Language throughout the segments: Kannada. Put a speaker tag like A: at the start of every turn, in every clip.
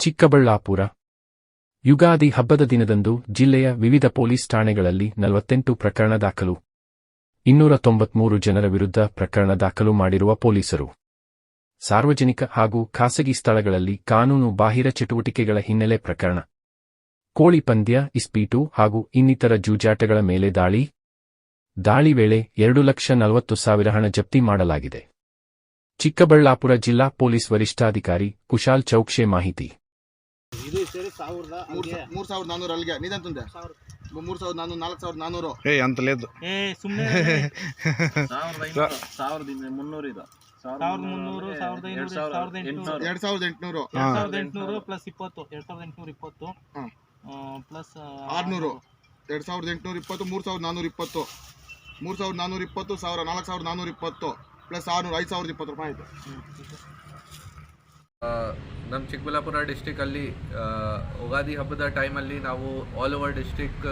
A: ಚಿಕ್ಕಬಳ್ಳಾಪುರ. ಯುಗಾದಿ ಹಬ್ಬದ ದಿನದಂದು ಜಿಲ್ಲೆಯ ವಿವಿಧ ಪೊಲೀಸ್ ಠಾಣೆಗಳಲ್ಲಿ ನಲವತ್ತೆಂಟು ಪ್ರಕರಣ ದಾಖಲು. ಇನ್ನೂರ ತೊಂಬತ್ಮೂರು ಜನರ ವಿರುದ್ಧ ಪ್ರಕರಣ ದಾಖಲು ಮಾಡಿರುವ ಪೊಲೀಸರು. ಸಾರ್ವಜನಿಕ ಹಾಗೂ ಖಾಸಗಿ ಸ್ಥಳಗಳಲ್ಲಿ ಕಾನೂನು ಬಾಹಿರ ಚಟುವಟಿಕೆಗಳ ಹಿನ್ನೆಲೆ ಪ್ರಕರಣ. ಕೋಳಿ ಪಂದ್ಯ, ಇಸ್ಪೀಟು ಹಾಗೂ ಇನ್ನಿತರ ಜೂಜಾಟಗಳ ಮೇಲೆ ದಾಳಿ. ದಾಳಿ ವೇಳೆ ಎರಡು ಲಕ್ಷ ನಲವತ್ತು ಸಾವಿರ ಹಣ ಜಪ್ತಿ ಮಾಡಲಾಗಿದೆ. ಚಿಕ್ಕಬಳ್ಳಾಪುರ ಜಿಲ್ಲಾ ಪೊಲೀಸ್ ವರಿಷ್ಠಾಧಿಕಾರಿ ಕುಶಾಲ್ ಚೌಕ್ಷೆ ಮಾಹಿತಿ.
B: ಇದು ಸೇರಿ ಸಾವಿರದ
C: ಮೂರ್
B: ಅಲ್ಲಿಗೆ
C: ನಿಧಾನ ಸಾವಿರದ ನಾನೂರು ಅಲ್ಲಿಗೆ. ನೀದಂತಂದೆ
B: ತುಂದೆ
C: ಮೂರ್ ಸಾವಿರದ ನಾನೂರು ನಾಲ್ಕು ಸಾವಿರದ ನಾನೂರು.
D: ಏ ಅಂತ ಲೇದು
B: ಏ ಸುಮ್ಮನೆ
E: ಸಾವಿರದ ಮುನ್ನೂರು ಇದು.
B: ಸಾವಿರದ ಮುನ್ನೂರು ಸಾವಿರದ ಐನೂರು ಸಾವಿರದ ಎಂಟುನೂರು.
C: ಎರಡ್ ಸಾವಿರದ ಎಂಟುನೂರು.
B: ಎರಡ್ ಸಾವಿರದ ಎಂಟುನೂರು ಪ್ಲಸ್ ಇಪ್ಪತ್ತು ಎರಡ್ ಸಾವಿರದ ಎಂಟುನೂರ ಇಪ್ಪತ್ತು. ಪ್ಲಸ್
C: ಆರ್ನೂರು. ಎರಡ್ ಸಾವಿರದ ಎಂಟುನೂರ ಇಪ್ಪತ್ತು ಮೂರ್ ಸಾವಿರದ ನಾನೂರ ಇಪ್ಪತ್ತು. ಮೂರ್ ಸಾವಿರದ ನಾನೂರ ಇಪ್ಪತ್ತು ಸಾವಿರ ನಾಲ್ಕು ಸಾವಿರದ ನಾನೂರ ಇಪ್ಪತ್ತು. ಪ್ಲಸ್ ಆರ್ನೂರು ಐದು ಸಾವಿರದ ಇಪ್ಪತ್ತು ರೂಪಾಯಿ ಆಯ್ತು.
F: ನಮ್ಮ ಚಿಕ್ಕಬಳ್ಳಾಪುರ ಡಿಸ್ಟಿಕಲ್ಲಿ ಯುಗಾದಿ ಹಬ್ಬದ ಟೈಮಲ್ಲಿ ನಾವು ಆಲ್ ಓವರ್ ಡಿಸ್ಟಿಕ್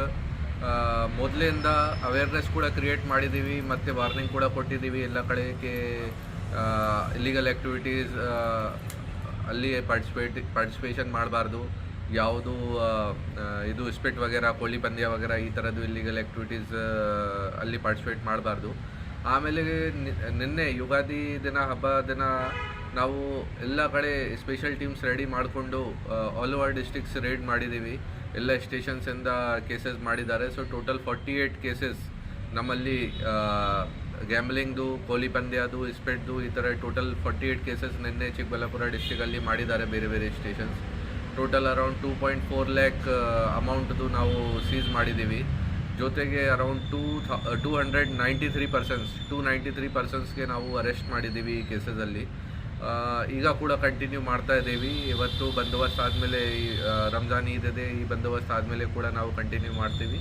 F: ಮೊದಲಿಂದ ಅವೇರ್ನೆಸ್ ಕೂಡ ಕ್ರಿಯೇಟ್ ಮಾಡಿದ್ದೀವಿ ಮತ್ತು ವಾರ್ನಿಂಗ್ ಕೂಡ ಕೊಟ್ಟಿದ್ದೀವಿ ಎಲ್ಲ ಕಡೆಗೆ ಇಲ್ಲಿಗಲ್ ಆ್ಯಕ್ಟಿವಿಟೀಸ್ ಅಲ್ಲಿ ಪಾರ್ಟಿಸಿಪೇಟ್ ಪಾರ್ಟಿಸಿಪೇಷನ್ ಮಾಡಬಾರ್ದು. ಯಾವುದು ಇದು ಸ್ಪಿಟ್ ವಗೇರಾ, ಕೋಳಿ ಪಂದ್ಯ ವಗೇರ ಈ ಥರದ್ದು ಇಲ್ಲಿಗಲ್ ಆ್ಯಕ್ಟಿವಿಟೀಸ್ ಅಲ್ಲಿ ಪಾರ್ಟಿಸಿಪೇಟ್ ಮಾಡಬಾರ್ದು. ಆಮೇಲೆ ನಿನ್ನೆ ಯುಗಾದಿ ದಿನ, ಹಬ್ಬ ದಿನ ನಾವು ಎಲ್ಲ ಕಡೆ ಸ್ಪೆಷಲ್ ಟೀಮ್ಸ್ ರೆಡಿ ಮಾಡಿಕೊಂಡು ಆಲ್ ಓವರ್ ಡಿಸ್ಟಿಕ್ಸ್ ರೇಡ್ ಮಾಡಿದ್ದೀವಿ ಎಲ್ಲ ಸ್ಟೇಷನ್ಸಿಂದ ಕೇಸಸ್ ಮಾಡಿದ್ದಾರೆ. So total forty eight cases ನಮ್ಮಲ್ಲಿ ಗ್ಯಾಂಬ್ಲಿಂಗ್ದು ಕೋಲಿ ಪಂದ್ಯದು ಇಸ್ಪೆಟ್ದು ಈ ಥರ ಟೋಟಲ್ ಫಾರ್ಟಿ ಏಯ್ಟ್ ಕೇಸಸ್ ನಿನ್ನೆ ಚಿಕ್ಕಬಳ್ಳಾಪುರ ಡಿಸ್ಟಿಕಲ್ಲಿ ಮಾಡಿದ್ದಾರೆ ಬೇರೆ ಬೇರೆ stations total around two point four lakh ಅಮೌಂಟ್ದು ನಾವು ಸೀಸ್ ಮಾಡಿದ್ದೀವಿ ಜೊತೆಗೆ around two two hundred ninety three persons two ninety three ಪರ್ಸನ್ಸ್ಗೆ ನಾವು ಅರೆಸ್ಟ್ ಮಾಡಿದ್ದೀವಿ ಈ ಕೇಸಸಲ್ಲಿ ಈಗ ಕೂಡ ಕಂಟಿನ್ಯೂ ಮಾಡ್ತಾ ಇದ್ದೀವಿ. ಇವತ್ತು ಬಂದೋಬಸ್ತ್ ಆದಮೇಲೆ ರಂಜಾನ್ ಈದ್ ಇದೆ, ಈ ಬಂದೋಬಸ್ತ್ ಆದಮೇಲೆ ಕೂಡ ನಾವು ಕಂಟಿನ್ಯೂ ಮಾಡ್ತೀವಿ.